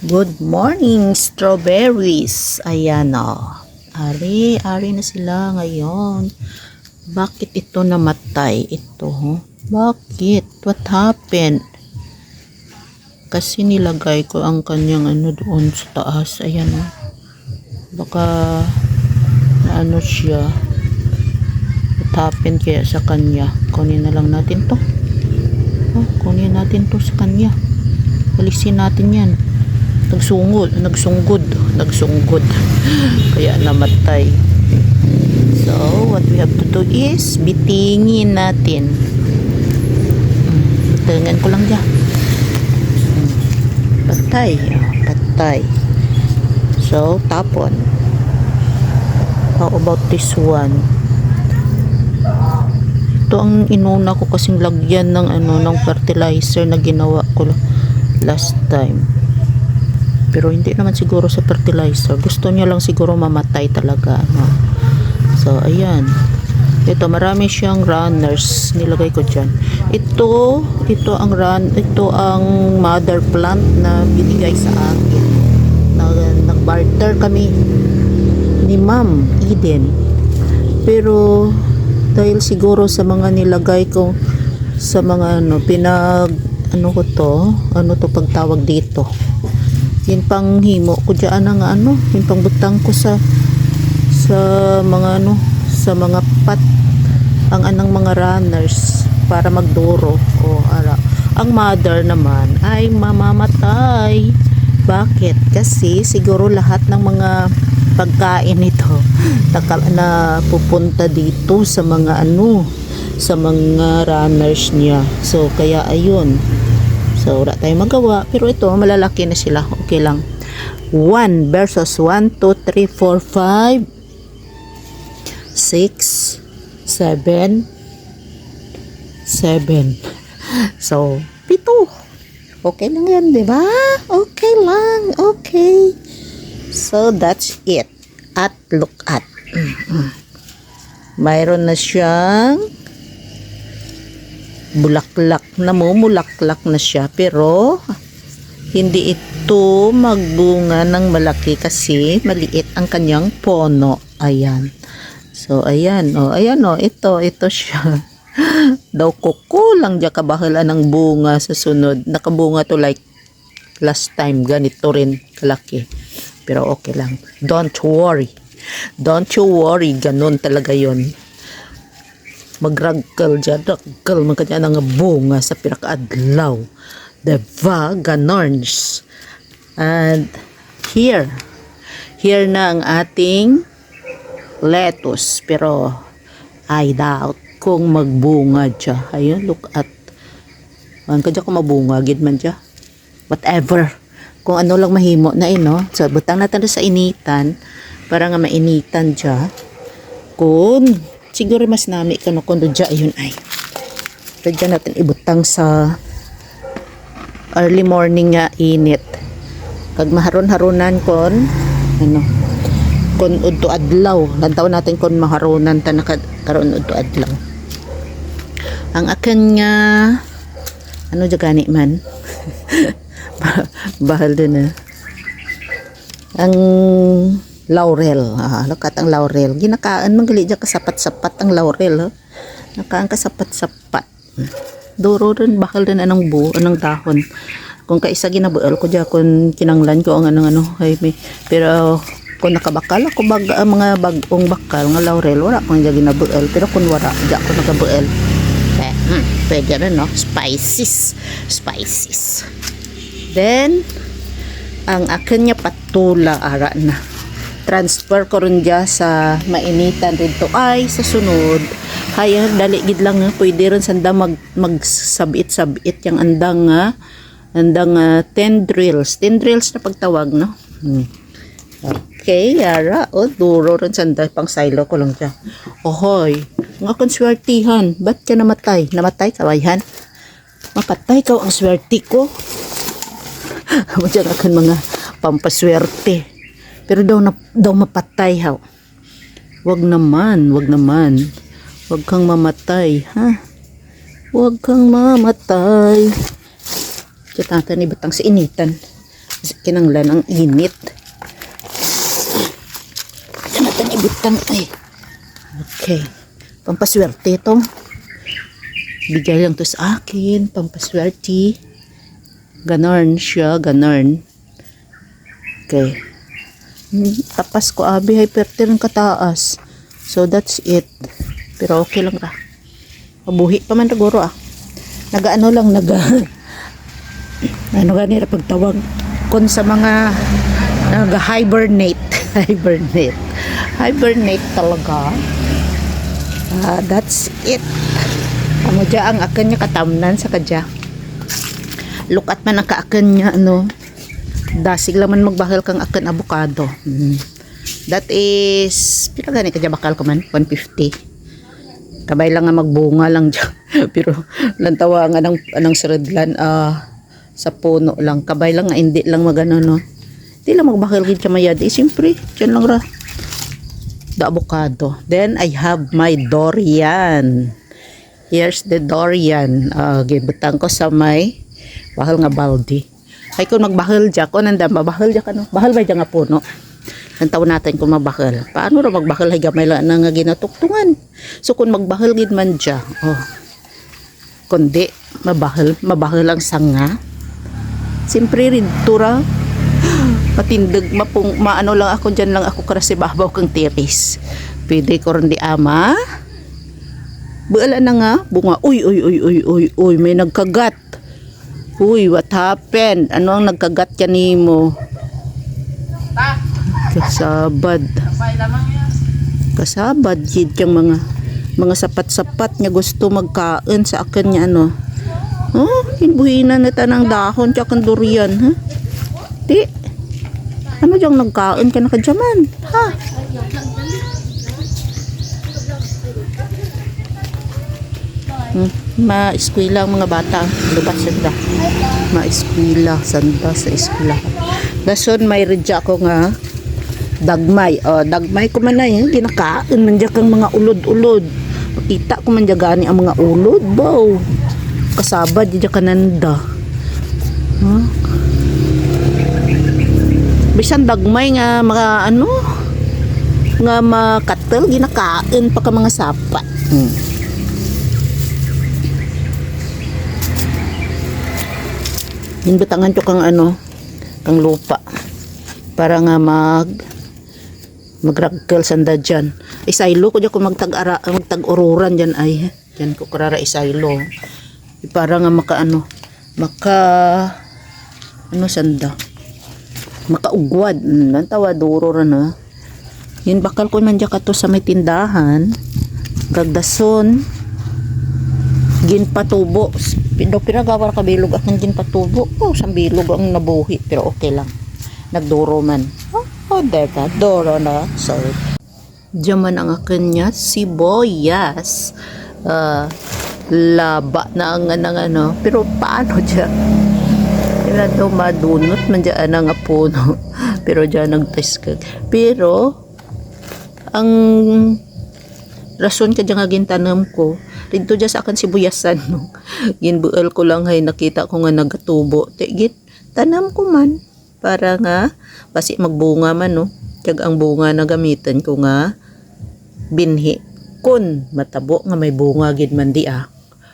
Good morning, strawberries. Ayan o. Ari, ari na sila ngayon. Bakit ito namatay? Ito, ho? Bakit? What happened? Kasi nilagay ko ang kanyang ano doon sa taas. Ayan o. Baka na ano siya. What happened kaya sa kanya? Kunin na lang natin to. Oh, kunin natin to sa kanya. Alisin natin yan nagsungod, nagsunggod, nagsunggod. Kaya namatay. So, what we have to do is bitingin natin. Hmm, Bitingan ko lang dyan. Hmm, Patay. oh, Patay. So, tapon. How about this one? Ito ang inuna ko kasing lagyan ng ano ng fertilizer na ginawa ko last time. Pero hindi naman siguro sa fertilizer. Gusto niya lang siguro mamatay talaga. No? So, ayan. Ito, marami siyang runners. Nilagay ko dyan. Ito, ito ang run, ito ang mother plant na binigay sa akin. Na, nag-barter kami ni Ma'am Eden. Pero, dahil siguro sa mga nilagay ko sa mga ano, pinag, ano ko to, ano to pagtawag dito yun pang himo ko dyan ang ano yun pang butang ko sa sa mga ano sa mga pat ang anang mga runners para magduro o ara. Ang mother naman ay mamamatay. Bakit? Kasi siguro lahat ng mga pagkain nito na, na pupunta dito sa mga ano sa mga runners niya. So kaya ayun So, wala tayong magawa. Pero ito, malalaki na sila. Okay lang. 1 versus 1, 2, 3, 4, 5, 6, 7, 7. So, pito. Okay lang yan, di ba? Okay lang. Okay. So, that's it. At look at. Mayroon na siyang bulaklak namumulaklak na siya pero hindi ito magbunga ng malaki kasi maliit ang kanyang pono. Ayan. So ayan oh ayan oh ito ito siya. Daw kukulang dya kabahala ng bunga sa sunod. Nakabunga to like last time ganito rin kalaki. Pero okay lang. Don't worry. Don't you worry ganun talaga yon magragkal dyan, ragkal man kanya nga bunga sa pinakaadlaw. Diba? Ganorns. And here, here na ang ating lettuce. Pero, I doubt kung magbunga dyan. Ayun, look at. Ang kadya kung mabunga, gid man dyan. Whatever. Kung ano lang mahimo na ino. So, butang natin sa initan para nga mainitan dyan. Kung siguro mas nami ka no kundo dya ayun ay. Pwede natin ibutang sa early morning nga init. Kag maharon-haronan kon ano kon udto adlaw. Lantaw natin kon maharonan ta nakaroon udto adlaw. Ang akin nga ano dya gani man? Bahal din na ang laurel. Ah, lakat ang laurel. Ginakaan man gali kasapat-sapat ang laurel. Oh. Nakaan kasapat-sapat. Duro rin bakal din anong bu, anong dahon. Kung kaisa ginabuel ko dyan, kung kinanglan ko ang anong ano, ay may, pero kung nakabakal ako bag, uh, mga bagong bakal nga laurel, wala ko dyan ginabuel. Pero kung wala, dyan ako nagabuel. Eh, hmm, pwede rin, no? Spices. Spices. Then, ang akin niya patula ara na transfer ko rin dya sa mainitan dito ay sa sunod. Kaya dali gid lang nga pwede rin sanda mag magsabit sabit yung andang nga andang uh, tendrils. Tendrils na pagtawag no? Hmm. okay yara. O duro rin sanda. Pang silo ko lang dyan ohoy nga kung swertihan. Ba't ka namatay? Namatay kawayhan mapatay ka ang swerte ko. Diyan akan mga pampaswerte pero daw na, daw mapatay ha. Wag naman, wag naman. Wag kang mamatay, ha? Wag kang mamatay. Sa tata ni batang sa initan. kinanglan ang init. Yan natin ibutang ay. Okay. Pampaswerte ito. Bigay lang to sa akin. Pampaswerte. Ganon siya. Ganon. Okay. Tapas ko abi. Hyperter ng kataas. So that's it. Pero okay lang ra. Mabuhi pa man siguro ah. Nagaano lang. Naga... ano ganira pagtawag kon sa mga nag-hibernate. hibernate. Hibernate talaga. Ah, that's it. Amo dya ang akin niya katamnan sa kadya. Lukat man ang kaakin niya ano. Dasig lang man magbakal kang akin avocado. Mm. That is pila gani kadya bakal ko man 150. Kabay lang nga magbunga lang dyan. Pero lantawa nga ng anong siridlan ah sa puno lang. Kabay lang nga hindi lang magano no. Hindi lang magbakal gid siya mayad. Eh siyempre, dyan lang ra the avocado. Then I have my durian. Here's the durian. Uh, gibutang ko sa may bahal nga baldi. Ay kung magbahal dya, kung nanda, mabahal dya ka no? Bahal ba dya nga puno? Ang taon natin kung mabahal. Paano ra magbahal ay gamay lang nga ginatuktungan. So kung magbahal gid man dya, oh, kundi mabahal, mabahal ang sanga. Siyempre rin, tura, matindag mapung maano lang ako diyan lang ako karasi babaw kang tiris pwede ko rin di ama Baala na nga, bunga, uy, uy, uy, uy, uy, uy, may nagkagat. Uy, what happened? Ano ang nagkagat ka mo? Kasabad. Kasabad, yun kang mga mga sapat-sapat niya gusto magkain sa akin niya ano. Oh, hinbuhinan na tanang dahon tsaka ang durian, ha? Di. Ano diyang nagkain ka na kadyaman? Ha? Hmm, ma-eskwela ang mga bata. Lubas sanda. Ma-eskwela. Sanda sa eskwela. Dason may redya ako nga dagmay. O, dagmay ko man na yun. Ginakain man dyan kang mga ulod-ulod. Makita ko man gani ang mga ulod. Bow. Kasabad dyan kananda. Huh? bisan dagmay nga mga ano nga makatel ginakain pa ka mga sapa hmm. Hinbutangan ko kang ano kang lupa. Para nga mag magragkel sanda dyan. Isaylo ko dyan kung magtag-ara magtag-ururan dyan ay dyan ko karara isaylo. Para nga maka ano maka ano sanda? Makaugwad. Mm, tawa duro ra na. Yun bakal ko man ka to sa may tindahan. Kagdason ginpatubo pindo pinagawar ka bilog akong ginpatubo oh sang bilog ang nabuhi pero okay lang nagduro man oh, oh deka duro na so Diyaman ang akin niya, sibuyas. Ah, laba na ang ang ano. Pero paano dyan? Kaya daw madunot man dyan ang nga puno. Pero dyan nagtest ka. Pero, ang rason ka dyan nga gintanam ko, dito dyan sa akin sibuyasan no. Ginbuel ko lang hay nakita ko nga nagatubo. Tigit, tanam ko man. Para nga, basi magbunga man no. Tiyag ang bunga na gamitan ko nga, binhi. Kun matabo nga may bunga gid man di ah.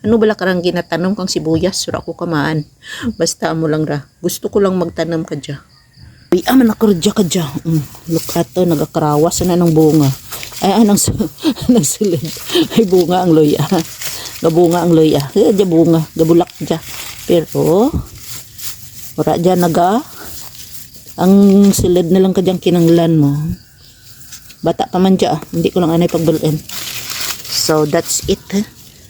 Ano bala karang ginatanom kang sibuyas sura ko kamaan. Basta mo lang ra. Gusto ko lang magtanam ka dya. Uy, ah, manakarudya ka dya. Mm, look at to, nagakarawas na ng bunga. Ay, anong, anong silid. Ay, bunga ang loya. Gabunga ang loya. Kaya dya bunga. Gabulak dya. Pero, wala dya naga. Ang silid na lang ka dyang kinanglan mo. Bata pa man dya. ah. Hindi ko lang anay pagbulin. So, that's it. Eh.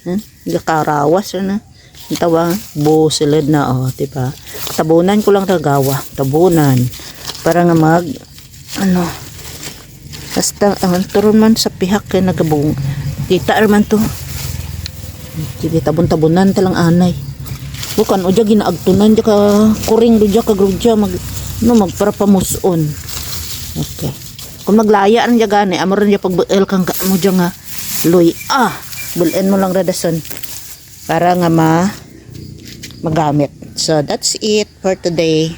Huh? Gakarawas na. Ang tawa, busilid na, oh, diba? Tabunan ko lang ragawa. Tabunan. Para nga mag, ano, basta, ang turon man sa pihak kay nagabung. Kita man to. Sige, tabon-tabunan talang anay. Bukan, o dya ginaagtunan, ka kuring, do dya ka grudya, mag, no, magpara pamuson. Okay. Kung maglaya ang dya gani, amo rin dya pagbuel kang ka- mo dya nga, luy, ah, bulin mo lang radason. Para nga ma, magamit. So, that's it for today.